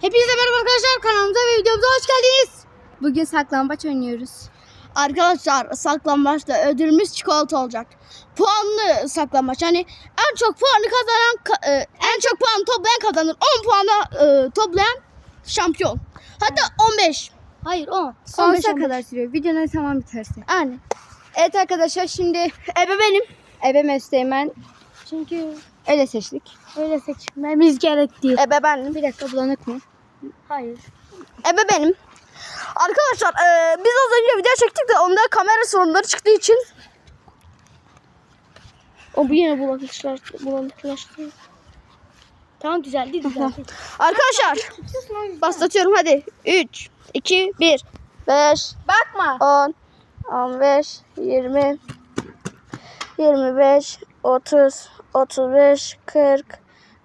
Hepinize merhaba arkadaşlar kanalımıza ve videomuza hoş geldiniz. Bugün saklambaç oynuyoruz. Arkadaşlar saklambaçta ödülümüz çikolata olacak. Puanlı saklambaç. Yani en çok puanı kazanan ka- e, en çok puan toplayan kazanır. 10 puanı e, toplayan şampiyon. Hatta 15. Hayır 10. 15 Sonsuza 15. kadar sürüyor. Video ne zaman biterse. Yani. Evet arkadaşlar şimdi Ebe benim. ebe mesleğimen Çünkü öyle seçtik. öyle seçmemiz gerekti. Ebe benim. Bir dakika bulanık mı? Hayır. Ebe benim. Arkadaşlar e, biz az önce video çektik de onda kamera sorunları çıktığı için o bu yine bulanıklaştı. bulanıklaştı. Tamam düzeldi düzeldi. Arkadaşlar başlatıyorum hadi. 3, 2, 1, 5, Bakma. 10, 15, 20, 25, 30, 35, 40,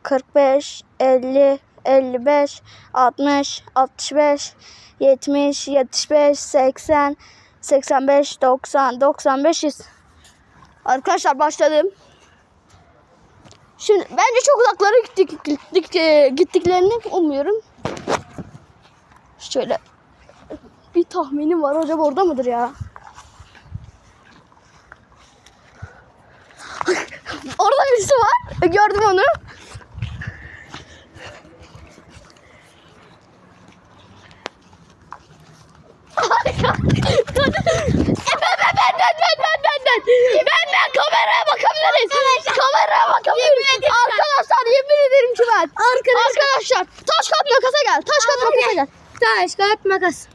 45, 50, 55, 60, 65, 70, 75, 80, 85, 90, 95, 100. Arkadaşlar başladım. Şimdi bence çok uzaklara gittik, gittik, e, gittiklerini umuyorum. Şöyle bir tahminim var. Acaba orada mıdır ya? orada birisi var. E, Gördüm onu. Harika. ben, ben, ben, ben, ben, ben, ben, ben. Ben, ben kameraya bakabiliriz. Kameraya bakabiliriz. Arkadaşlar yemin ederim ki ben. Arkadaşlar taş kat makasa gel. Taş kat makasa gel. Taş kağıt makas.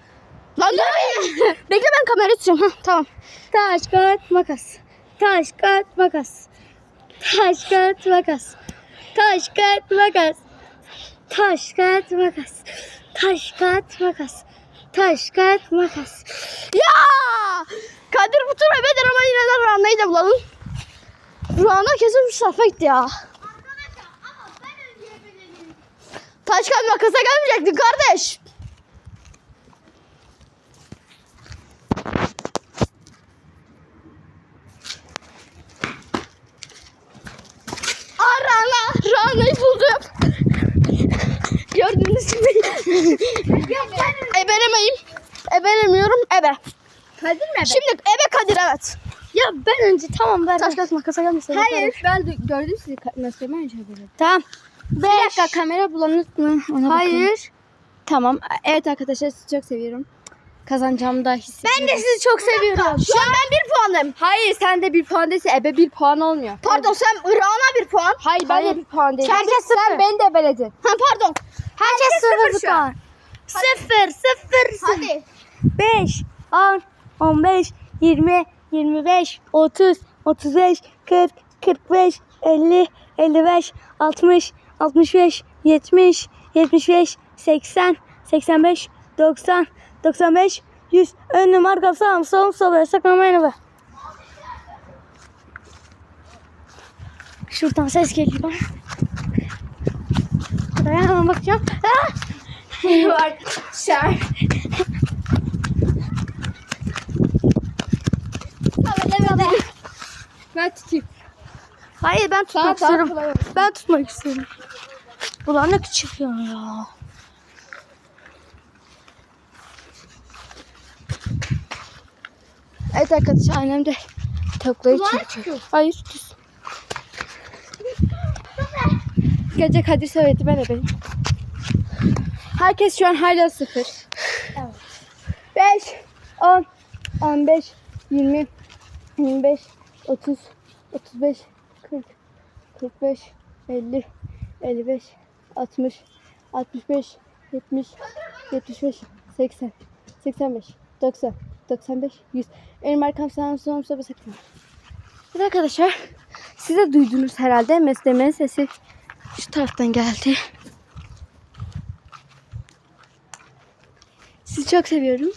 Lan dur. Bekle ben kamerayı tutacağım. Heh, tamam. Taş kağıt makas. Taş kağıt makas. Taş kağıt makas. Taş kağıt makas. Taş kağıt makas. Taş kağıt makas. Taş kağıt makas. Ya! Kadir bu tur ebedir ama yine de Rana'yı da bulalım. Rana kesin bir safa gitti ya. Taş kalp makasa gelmeyecektin kardeş. Aa Rana, Rana'yı buldum. Gördüğünüz gibi. Ebelemeyim. Ebelemiyorum, ebe. Kadir mi? Şimdi ebe Kadir evet. Ya ben önce tamam ben. Taş kağıt makasa gelmesin. Hayır. Ben de gördüm sizi mesleğimi önce böyle. Tamam. Bir dakika kamera bulanık mı? Ona bakayım. Hayır. Tamam. Evet arkadaşlar sizi çok seviyorum. Kazanacağımı da hissediyorum. Ben de sizi çok seviyorum. Şu an ben bir puandayım. Hayır sen de bir puan değilse ebe bir puan olmuyor. Pardon sen Rana bir puan. Hayır ben Hayır. de bir puan değilim. Herkes Sen sıfır. beni de beledin. Ha pardon. Herkes sıfır şu an. Sıfır, sıfır, Hadi. 5, 10, 15, 20, 25, 30, 35, 40, 45, 50, 55, 60, 65, 70, 75, 80, 85, 90, 95, 100. Önüm, arkam, sağım, solum, sola, saklamayın be. Şuradan ses geliyor bana. Buraya hemen bakacağım. Ah! Arkadaşlar. Ben tutayım. Hayır ben tutmak Tamam, istiyorum. Ben tutmak istiyorum. Bulanık çıkıyor ya. Evet arkadaşlar annem de tavukları çekiyor. Hayır düz. Gece Kadir söyledi ben de benim. Herkes şu an hala sıfır. Evet. 5, 10, 15, 20, 25, 30, 35, 40, 45, 50, 55, 60, 65, 70, 75, 80, 85, 90, 95, 100. Benim arkam sağım solum sobe sakın. Evet arkadaşlar siz de duydunuz herhalde mesleğimin sesi şu taraftan geldi. Sizi çok seviyorum.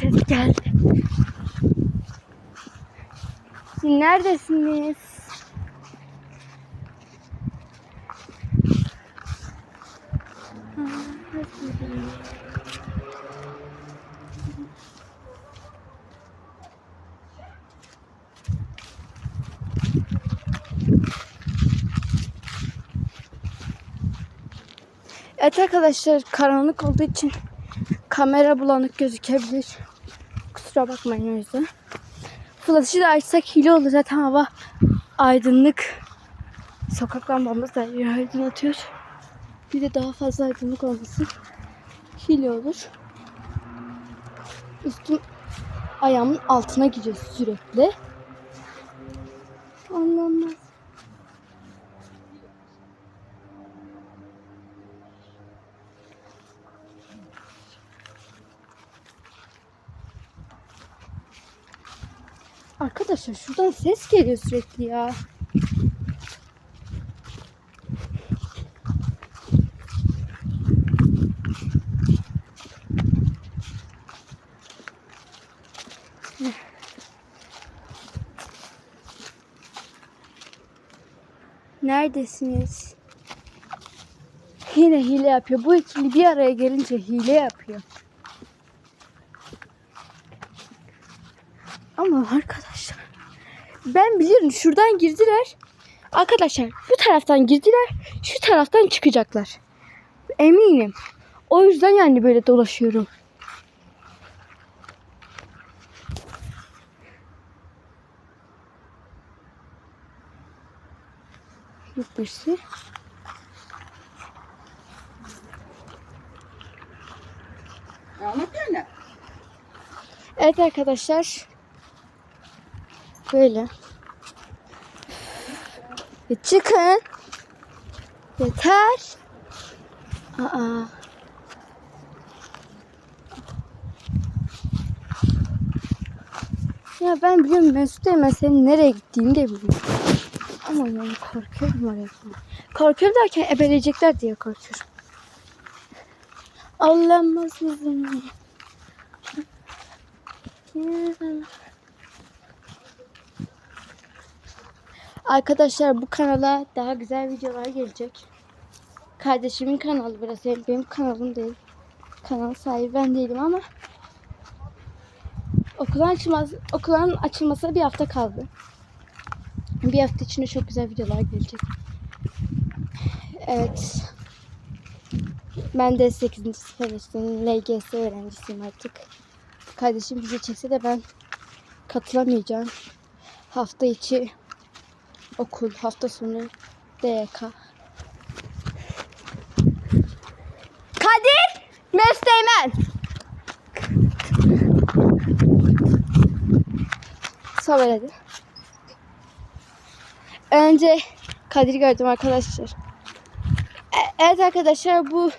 Ses geldi. Neredesiniz? Evet arkadaşlar karanlık olduğu için kamera bulanık gözükebilir. Kusura bakmayın o yüzden. Flash'ı da açsak hile olur zaten hava aydınlık. Sokak lambamız da aydınlatıyor. Bir de daha fazla aydınlık olması hile olur. Üstüm ayağımın altına giriyor sürekli. Anlamaz. Arkadaşlar şuradan ses geliyor sürekli ya. Neredesiniz? Yine hile yapıyor. Bu ikili bir araya gelince hile yapıyor. Ama arkadaşlar ben biliyorum şuradan girdiler. Arkadaşlar bu taraftan girdiler. Şu taraftan çıkacaklar. Eminim. O yüzden yani böyle dolaşıyorum. Yok birisi. Evet arkadaşlar. Böyle. E çıkın. Yeter. Aa. Ya ben biliyorum Mesut Eymen senin nereye gittiğini de biliyorum. Ama yani korkuyorum oraya. gitmeye. Korkuyorum derken ebeleyecekler diye korkuyorum. Allah'ım sizin. Arkadaşlar bu kanala daha güzel videolar gelecek. Kardeşimin kanalı burası. Benim kanalım değil. Kanal sahibi ben değilim ama okulun açılması, okulun açılmasına bir hafta kaldı. Bir hafta içinde çok güzel videolar gelecek. Evet. Ben de 8. sınıfın LGS öğrencisiyim artık. Kardeşim bizi çekse de ben katılamayacağım. Hafta içi okul, hafta sonu DYK. Kadir! Mesleğmen! Söyledi. Önce Kadir gördüm arkadaşlar. E- Evet arkadaşlar bu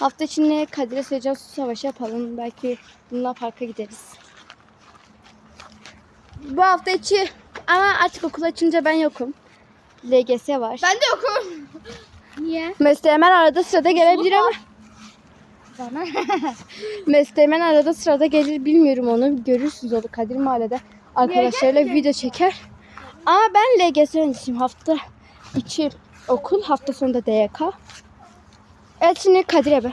hafta içinde Kadir'e söyleyeceğim su savaşı yapalım. Belki bununla parka gideriz. Bu hafta içi ama artık okul açınca ben yokum. LGS var. Ben de yokum. Niye? Mesleğmen arada sırada gelebilir ama Bana. Mesleğmen arada sırada gelir bilmiyorum onu. Görürsünüz onu Kadir Mahalle'de. Arkadaşlarıyla video çeker. Ama ben LGS öğrencisiyim. Hafta içi okul, hafta sonu da DYK. Evet şimdi Kadir'e be.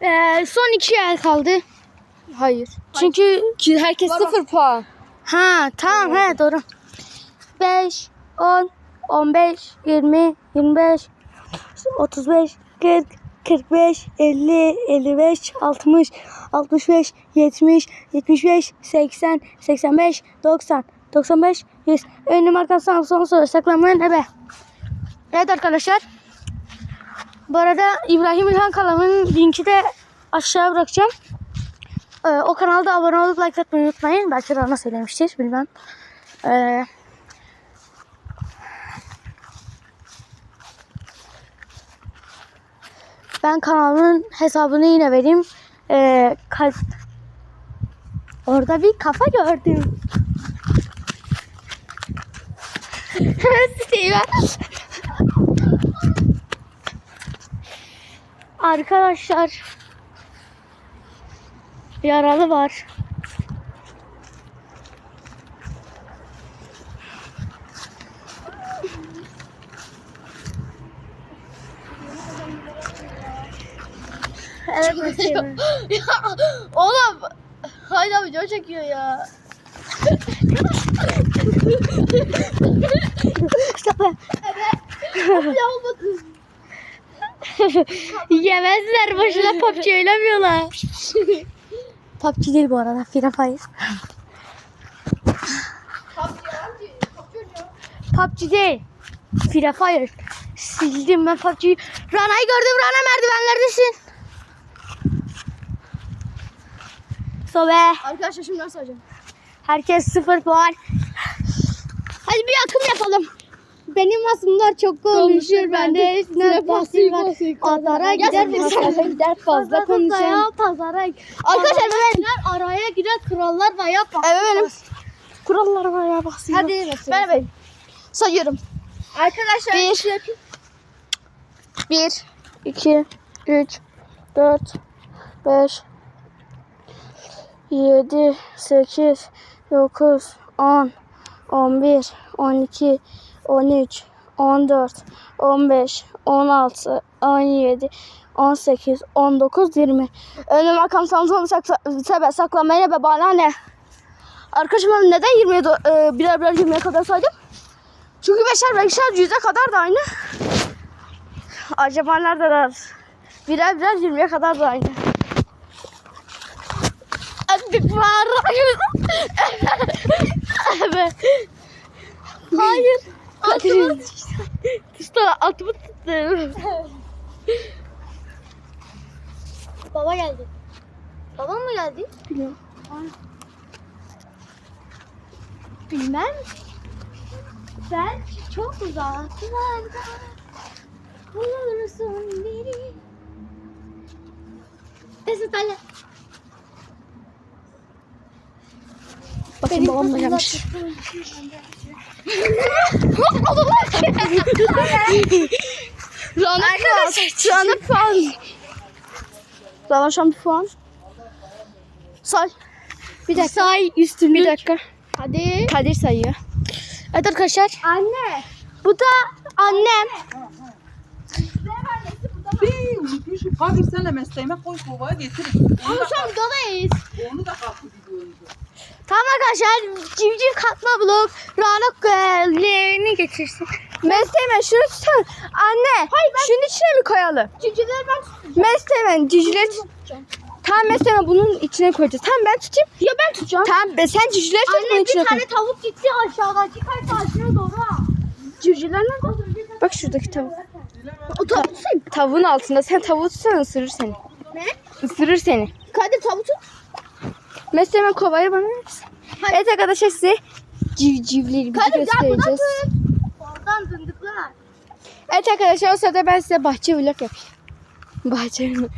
Ee, son iki yer kaldı. Hayır. Çünkü herkes Var o. sıfır puan. Ha tamam he doğru. 5, 10, 15, 20, 25, 35, 40, 45, 50, 55, 60, 65, 70, 75, 80, 85, 90, 95, 100. Önüm arkasından son soru saklanmayan ebe. Evet arkadaşlar. Bu arada İbrahim İlhan kanalının linki de aşağıya bırakacağım. Ee, o kanalda abone olup like atmayı unutmayın. Belki Rana söylemiştir bilmem. Ee, ben kanalımın hesabını yine vereyim. Ee, kal- Orada bir kafa gördüm. Steven. Arkadaşlar yaralı var. Evet mesela. Oğlum. Hala video çekiyor ya. Stop. Ya olmadı. Yemezler boşuna PUBG oynamıyorlar. PUBG değil bu arada. Free Fire. PUBG değil. Free Fire. Sildim ben PUBG'yi. Rana'yı gördüm. Rana merdivenlerdesin. Sobe. Arkadaşlar şimdi nasıl hocam? Herkes sıfır puan. Hadi bir akım yapalım. Benim masumlar çok konuşur. Ben de üstüne basayım. Pazara gider pazara gider fazla konuşan. Pazara Arkadaşlar ben araya girer kurallar bayağı bak. Evet benim. Kurallar bayağı basıyor. Hadi ben ben sayıyorum. Arkadaşlar Bir. Bir. 2 3 4 5 7 8 9 10 11 12 13 14 15 16 17 18 19 20 Önüm arkam Samsun'u sebe saklamaya be bana ne? Arkadaşım ben neden 20'ye do- e, birer birer 20'ye kadar saydım? Çünkü beşer beşer yüze kadar da aynı. Acaba neredeler? Birer birer 20'ye kadar da aynı. Var. evet. Hayır. Atımı tuttu. Atımı tuttu. Baba geldi. Babam mı geldi? Bilmiyorum. Bilmem. Ben çok uzaklarda bulursun beni. Esat Ali. Bakın babam da gelmiş. Rana Arkadaşlar. Rana puan. Rana şu an bir puan. Say. Bir dakika. Say üstünlük. Bir dakika. Hadi. Kadir sayıyor. Evet arkadaşlar. Anne. Bu da annem. Kadir sen de mesleğime koy kovaya getirin. Da, Şu an onu da kalktı videonuzu. Tamam arkadaşlar. Civciv katma blok. Rana leğeni getirsin. Mesleğmen şunu tutar. Anne. Hayır ben... Şunun içine mi koyalım? Civcivleri ben tutacağım. Mesleğmen civcivleri Tamam Mesleğmen bunun içine koyacağız. Tamam ben tutayım. Ya ben tutacağım. Tamam be, sen civcivleri tut bunun Anne içine bir koy. tane tavuk gitti aşağıdaki kayıt ağacına doğru. Civcivler nerede? Bak şuradaki tavuk. O tavuk tutayım. Tavuğun altında. Sen tavuğu tutsan ısırır seni. Ne? Isırır seni. Kadir tavuk tut. Mesleğen hemen kovayı bana verir misin? Evet arkadaşlar size civcivleri buradan göstereceğiz. Oradan dındıklar. Evet arkadaşlar o sırada ben size bahçe vlog yapayım. Bahçe vlog.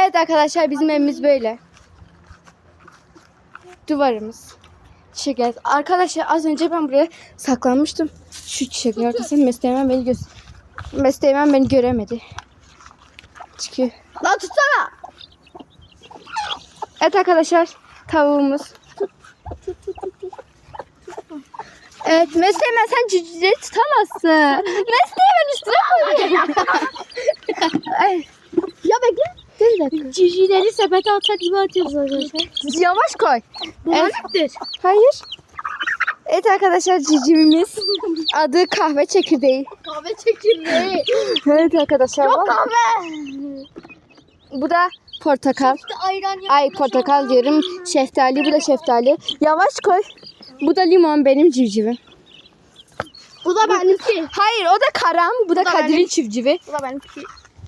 Evet arkadaşlar bizim evimiz böyle. Duvarımız. Çiçekler. Arkadaşlar az önce ben buraya saklanmıştım. Şu çiçeklerin arkasında Mesleğen beni göz Mesleğen beni göremedi. Çünkü Lan tutsana. Evet arkadaşlar tavuğumuz. Evet Mesleğen sen cücüleri tutamazsın. Mesleğen üstüne koy. Ay, Ya bekle. bir dakika. Civcivleri sepete atar gibi atıyoruz arkadaşlar. Yavaş koy. Bu Evet. evet. Hayır. Evet arkadaşlar cicimimiz adı kahve çekirdeği. Kahve çekirdeği. Evet arkadaşlar. Yok bak. kahve. Bu da portakal. Ayran Ay portakal diyorum. Şeftali bu da şeftali. Yavaş koy. Bu da limon benim civcivim. Bu da benimki. Hayır o da karam. Bu da da Kadir'in benim. civcivi. Bu da benimki.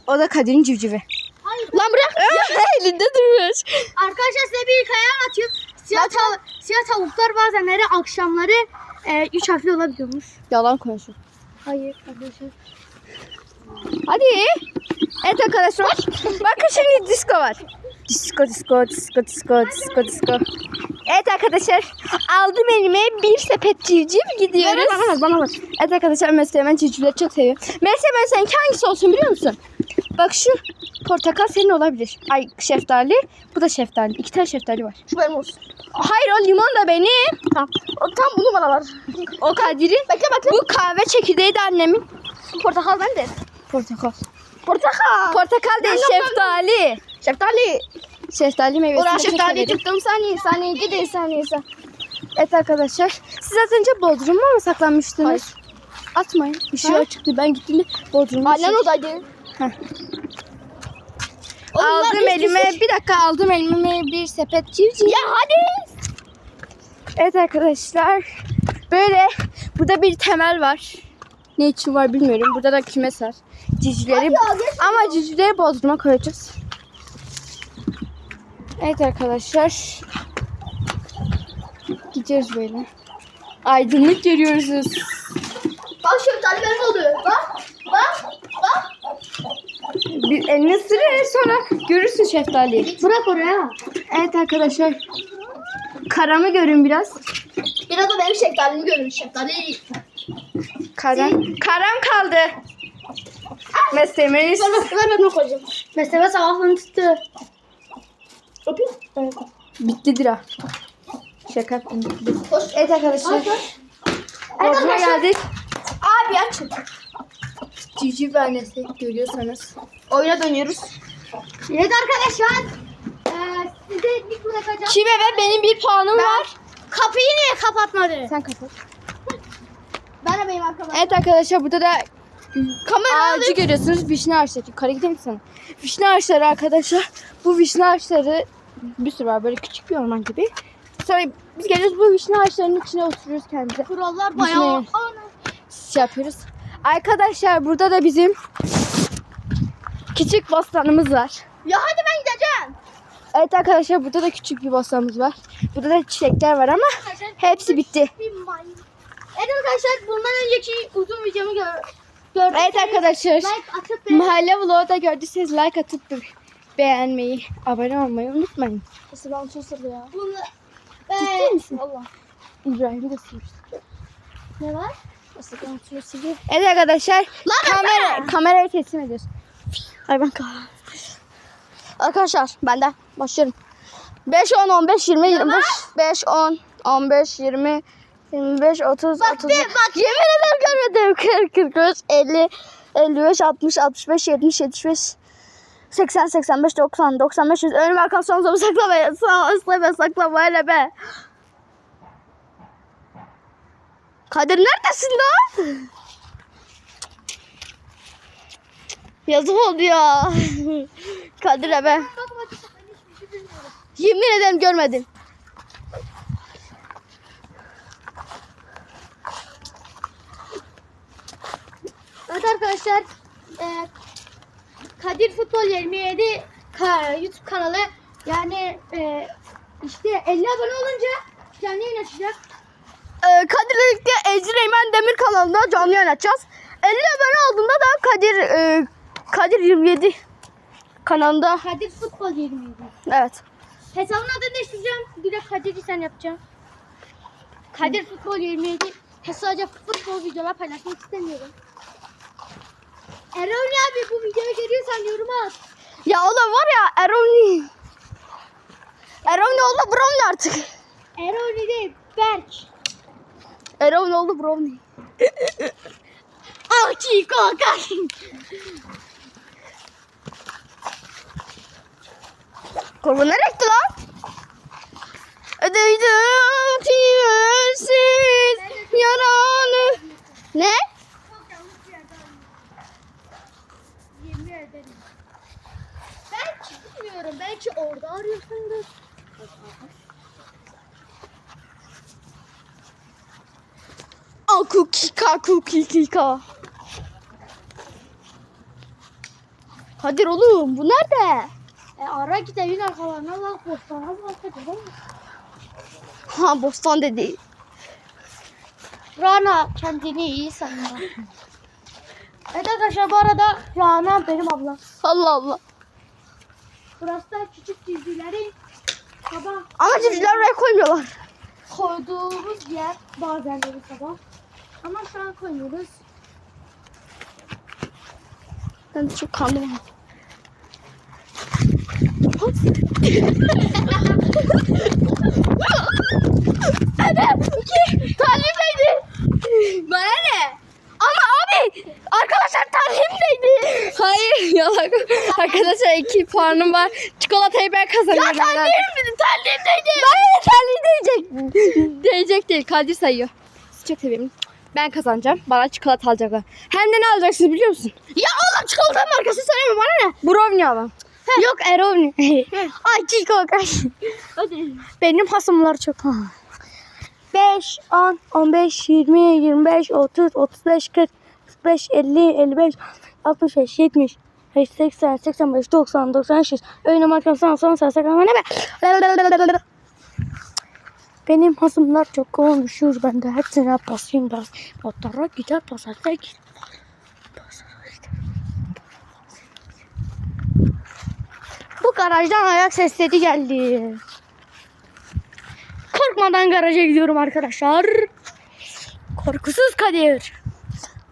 O da Kadir'in civcivi. Hayır. Lan bırak. Elinde durmuş. Arkadaşlar size bir hikaye anlatıyorum. Siyah, tav siyah tavuklar bazenleri akşamları e, üç harfli olabiliyormuş. Yalan konuşuyor. Hayır arkadaşlar. Hadi. Evet arkadaşlar. Bakın şimdi disco var. Disco, disco, disco, disco, disco, disco. Evet arkadaşlar. Aldım elime bir sepet civciv gidiyoruz. Bana bak bana bak. Evet arkadaşlar Mesut ben civcivleri çok seviyorum. Mesut ben seninki hangisi olsun biliyor musun? Bak şu portakal senin olabilir. Ay şeftali. Bu da şeftali. İki tane şeftali var. Şu benim olsun. Hayır o limon da benim. Tamam. O, tam bunu bana ver. O Kadir'in. Bekle bekle. Bu kahve çekirdeği de annemin. Portakal bende. Portakal. Portakal. Portakal değil şeftali. Şeftali. Şeftali meyvesini Orhan çok şeftali tuttum saniye saniye gidi saniye sen. Evet arkadaşlar. Siz az önce Bodrum'a mı saklanmıştınız? Hayır. Atmayın. Işığı Ha? açıktı. Ben gittiğimde Bodrum'a Annen odaydı. Aldım hiçbir elime şey- bir dakika aldım elime bir sepet civciv. Ya hadi. Evet arkadaşlar böyle burada bir temel var. Ne için var bilmiyorum. Burada da kümes var. Geç ama civcivleri bodruma koyacağız. Evet arkadaşlar. Gidiyoruz böyle. Aydınlık görüyoruz. Bak şeftali benim oldu. Bak. Bak. Bak. Bir elini ısırır sonra görürsün şeftaliyi. Bırak oraya. Evet arkadaşlar. Karamı görün biraz. Biraz da benim şeftalimi görün. Şeftali. Karam. Karam kaldı. Mesleğimiz. Ver ver ver ben koyacağım. Mesela sabahını tuttu. Öpeyim. Evet. Bitti Dira. Şaka yaptım. bitti. Evet arkadaşlar. Bodrum'a Arkadaşlar. geldik. Abi açın. Civciv ve annesi görüyorsanız. Oyuna dönüyoruz. Evet arkadaşlar. Ee, size bir bırakacağım. Kime ve benim bir puanım var. Kapıyı niye kapatmadı? Sen kapat. Ben de benim arkadaşım. Evet arkadaşlar burada da Kamera ağacı görüyorsunuz. Vişne ağaçları. Yukarı gidelim sana. Vişne ağaçları arkadaşlar. Bu vişne ağaçları bir sürü var. Böyle küçük bir orman gibi. Sonra biz geliyoruz bu vişne ağaçlarının içine oturuyoruz kendimize. Kurallar bayağı. Şey yapıyoruz. Arkadaşlar burada da bizim küçük bostanımız var. Ya hadi ben gideceğim. Evet arkadaşlar burada da küçük bir bostanımız var. Burada da çiçekler var ama hepsi bitti. Evet arkadaşlar bundan önceki uzun videomu gör gördüm. Evet arkadaşlar Like mahalle vlogu da gördüyseniz like atıp be- beğenmeyi, abone olmayı unutmayın. Nasıl ben susur ya. Bunu... Ciddi misin? Allah. İbrahim'i de sürüyorsun. Ne var? Nasıl ben sürüyorsun? Evet arkadaşlar kamera, kamerayı teslim ediyoruz. Ay ben kah. Arkadaşlar benden başlıyorum. 5 10 15 20 25 5 10 15 20 25 30 Bak, 30 bir bak. Yemin ederim görmedim. 40 43 50 55 60 65 70 75 80 85 90 95 100 önüm arkam son zaman saklamaya saklamaya saklamaya be. Kadir neredesin lan? Yazık oldu ya. Kadir be. Yemin ederim görmedim. Evet arkadaşlar. e, Kadir Futbol 27 ka- YouTube kanalı. Yani e, işte 50 abone olunca canlı yayın açacak. E, Kadir birlikte Ecri Eymen Demir kanalında canlı yayın açacağız. 50 abone olduğunda da Kadir e, Kadir 27 kanalında. Kadir Futbol 27. Evet. Hesabın adını değiştireceğim. Direkt Kadir'i sen yapacağım. Kadir Futbol 27. Sadece futbol videolar paylaşmak istemiyorum. Erol abi bu videoyu görüyorsan yorum at. Ya o da var ya Eroni. Eroni oldu Brownie artık. Erol değil Berk. Eroni oldu Brownie. Ah Chico kalk. Kurban nereye gitti lan? Ödeydim tüyersiz yaranı. Ne? Çok yanlış bir yerden. Yemin ederim. Belki bilmiyorum. Belki orada arıyorsundur. Akukika kukikika. Kadir oğlum bu nerede? E ara git evin arkalarına bak. Bostana bak. Ha bostan dedi. Rana kendini iyi sanıyor. evet arkadaşlar bu arada Rana benim ablam. Allah Allah. Burası da küçük çizgilerin sabah Ama cipsler oraya koymuyorlar. koyduğumuz yer bazenleri sabah. Ama şu an koymuyoruz. Ben de çok kandım. Talimdeydi. Bana ne? Ama abi arkadaşlar talimdeydi. Hayır yalan. Arkadaşlar iki puanım var. Çikolatayı ben Ya kazanıyorum. talim talimdeydi. Ben terliği değecek. değecek değil. Kadir sayıyor. Siz çok seviyorum. Ben kazanacağım. Bana çikolata alacaklar. Hem de ne alacaksınız biliyor musun? Ya oğlum çikolatanın markası söyleme bana ne? Brownie alın. Yok Erol. Ay. Hadi. Benim hasımlar çok. 5, 10, 15, 20, 25, 30, 35, 40, 45, 50, 55, 65, 70, 80, 85, 90, 93, oynamak 90, 90, 80, ne be? Benim hasımlar çok konuşur. Ben de hepsine basayım biraz. Motora gider basarsa gider. Bu garajdan ayak sesleri geldi. Korkmadan garaja gidiyorum arkadaşlar. Korkusuz Kadir.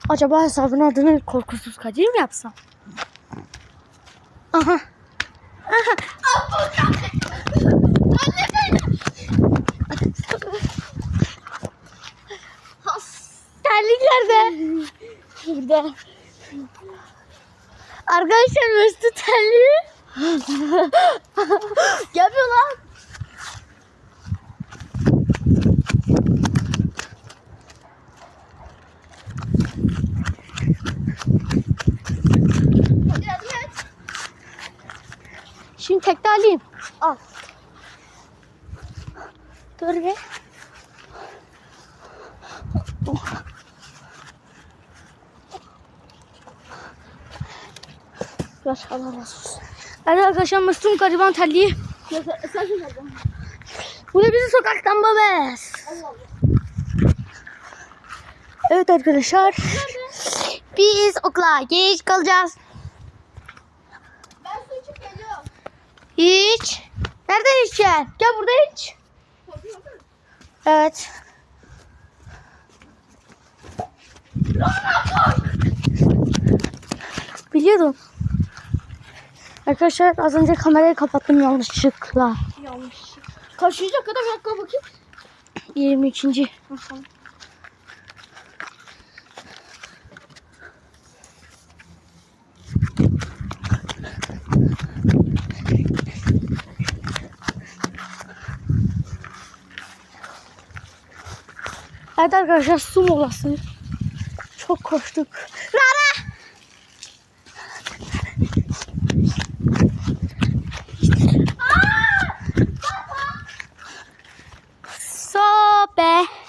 Acaba hesabın adını Korkusuz Kadir mi yapsam? Aha. Terlik nerede? Burada. Arkadaşlar Mesut terliği. Yapıyor lan. Şimdi tekte alayım. Al. Dur bir. Ver Allah razı olsun. Evet arkadaşlar Müslüm gariban terliği. Bu da bizim sokaktan babes. Evet arkadaşlar. Biz okula geç kalacağız. Ben su içip geliyorum. Hiç. Nereden içeceksin? Gel burada iç. Evet. Biliyordum. Arkadaşlar az önce kamerayı kapattım yanlışlıkla. Yanlış. Kaçıncı kadar bir dakika bakayım. 22. Evet arkadaşlar su molası. Çok koştuk. Rara! Sobe.